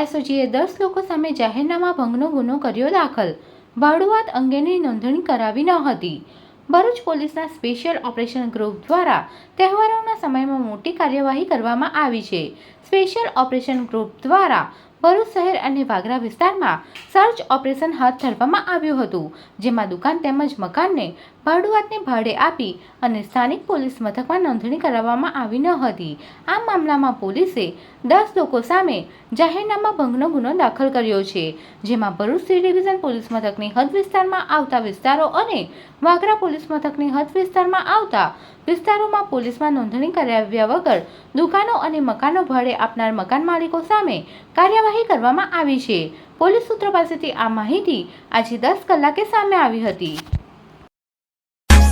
એસઓજીએ દસ લોકો સામે જાહેરનામા ભંગનો ગુનો કર્યો દાખલ. ભાડુઆત અંગેની નોંધણી કરાવી ન હતી. ભરૂચ પોલીસના સ્પેશિયલ ઓપરેશન ગ્રુપ દ્વારા તહેવારોના સમયમાં મોટી કાર્યવાહી કરવામાં આવી છે. સ્પેશિયલ ઓપરેશન ગ્રુપ દ્વારા ભરૂચ શહેર અને વાગરા વિસ્તારમાં સર્ચ ઓપરેશન હાથ ધરવામાં આવ્યું હતું, જેમાં દુકાન તેમજ મકાનને ભાડુઆતને ભાડે આપી અને સ્થાનિક પોલીસ મથકમાં નોંધણી કરાવવામાં આવી ન હતી. આ મામલામાં પોલીસે દસ લોકો સામે જાહેરનામા ભંગનો ગુનો દાખલ કર્યો છે, જેમાં ભરૂચ સી ડિવિઝન પોલીસ મથકની હદ વિસ્તારમાં આવતા વિસ્તારો અને વાગરા પોલીસ મથકની હદ વિસ્તારમાં આવતા વિસ્તારોમાં પોલીસમાં નોંધણી કરાવ્યા વગર દુકાનો અને મકાનો ભાડે આપનાર મકાન માલિકો સામે કાર્યવાહી કરવામાં આવી છે. પોલીસ સૂત્રો પાસેથી આ માહિતી આજે દસ કલાકે સામે આવી હતી.